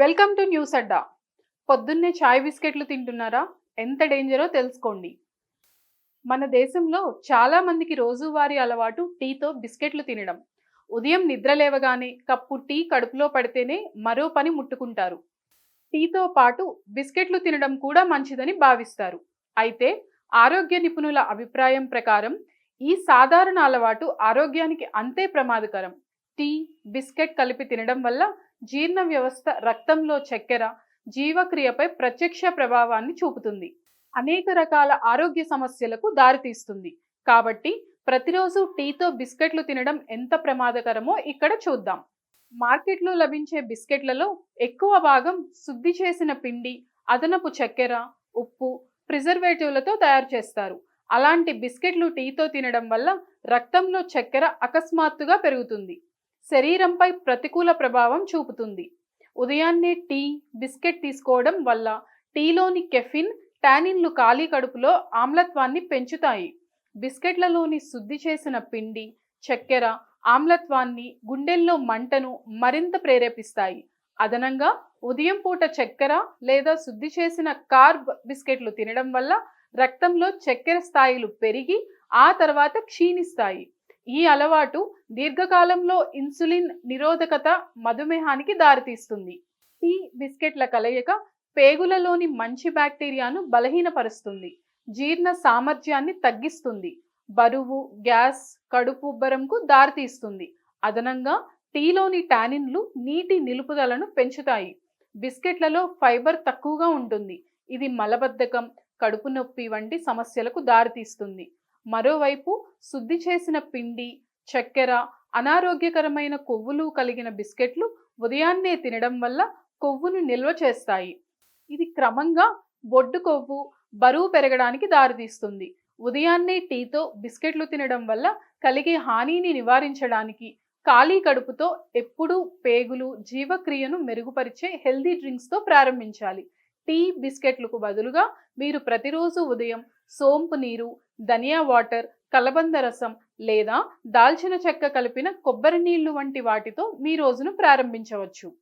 Welcome to news అడ్డా. పొద్దున్నే చాయ్ బిస్కెట్లు తింటున్నారా? ఎంత డేంజరో తెలుసుకోండి. మన దేశంలో చాలా మందికి రోజువారీ అలవాటు టీతో బిస్కెట్లు తినడం. ఉదయం నిద్ర లేవగానే కప్పు టీ కడుపులో పడితేనే మరో పని ముట్టుకుంటారు. టీతో పాటు బిస్కెట్లు తినడం కూడా మంచిదని భావిస్తారు. అయితే ఆరోగ్య నిపుణుల అభిప్రాయం ప్రకారం ఈ సాధారణ అలవాటు ఆరోగ్యానికి అంతే ప్రమాదకరం. టీ బిస్కెట్ కలిపి తినడం వల్ల జీర్ణ వ్యవస్థ రక్తంలో చక్కెర జీవక్రియపై ప్రత్యక్ష ప్రభావాన్ని చూపుతుంది. అనేక రకాల ఆరోగ్య సమస్యలకు దారితీస్తుంది. కాబట్టి ప్రతిరోజు టీతో బిస్కెట్లు తినడం ఎంత ప్రమాదకరమో ఇక్కడ చూద్దాం. మార్కెట్లో లభించే బిస్కెట్లలో ఎక్కువ భాగం శుద్ధి చేసిన పిండి అదనపు చక్కెర ఉప్పు ప్రిజర్వేటివ్లతో తయారు చేస్తారు. అలాంటి బిస్కెట్లు టీతో తినడం వల్ల రక్తంలో చక్కెర అకస్మాత్తుగా పెరుగుతుంది. శరీరంపై ప్రతికూల ప్రభావం చూపుతుంది. ఉదయాన్నే టీ బిస్కెట్ తీసుకోవడం వల్ల టీలోని కెఫిన్ టానిన్లు ఖాళీ కడుపులో ఆమ్లత్వాన్ని పెంచుతాయి. బిస్కెట్లలోని శుద్ధి చేసిన పిండి చక్కెర ఆమ్లత్వాన్ని గుండెల్లో మంటను మరింత ప్రేరేపిస్తాయి. అదనంగా ఉదయం పూట చక్కెర లేదా శుద్ధి చేసిన కార్బ్ బిస్కెట్లు తినడం వల్ల రక్తంలో చక్కెర స్థాయిలు పెరిగి ఆ తర్వాత క్షీణిస్తాయి. ఈ అలవాటు దీర్ఘకాలంలో ఇన్సులిన్ నిరోధకత మధుమేహానికి దారితీస్తుంది. టీ బిస్కెట్ల కలయిక పేగులలోని మంచి బ్యాక్టీరియాను బలహీనపరుస్తుంది. జీర్ణ సామర్థ్యాన్ని తగ్గిస్తుంది. బరువు గ్యాస్ కడుపు ఉబ్బరంకు దారితీస్తుంది. అదనంగా టీలోని టానిన్లు నీటి నిలుపుదలను పెంచుతాయి. బిస్కెట్లలో ఫైబర్ తక్కువగా ఉంటుంది. ఇది మలబద్ధకం కడుపు నొప్పి వంటి సమస్యలకు దారితీస్తుంది. మరోవైపు శుద్ధి చేసిన పిండి చక్కెర అనారోగ్యకరమైన కొవ్వులు కలిగిన బిస్కెట్లు ఉదయాన్నే తినడం వల్ల కొవ్వును నిల్వ చేస్తాయి. ఇది క్రమంగా బొడ్డు కొవ్వు బరువు పెరగడానికి దారితీస్తుంది. ఉదయాన్నే టీతో బిస్కెట్లు తినడం వల్ల కలిగే హానిని నివారించడానికి ఖాళీ కడుపుతో ఎప్పుడూ పేగులు జీవక్రియను మెరుగుపరిచే హెల్దీ డ్రింక్స్తో ప్రారంభించాలి. టీ బిస్కెట్లకు బదులుగా మీరు ప్రతిరోజు ఉదయం సోంపు నీరు ధనియా వాటర్ కలబంద రసం లేదా దాల్చిన చెక్క కలిపిన కొబ్బరి నీళ్ళు వంటి వాటితో మీ రోజును ప్రారంభించవచ్చు.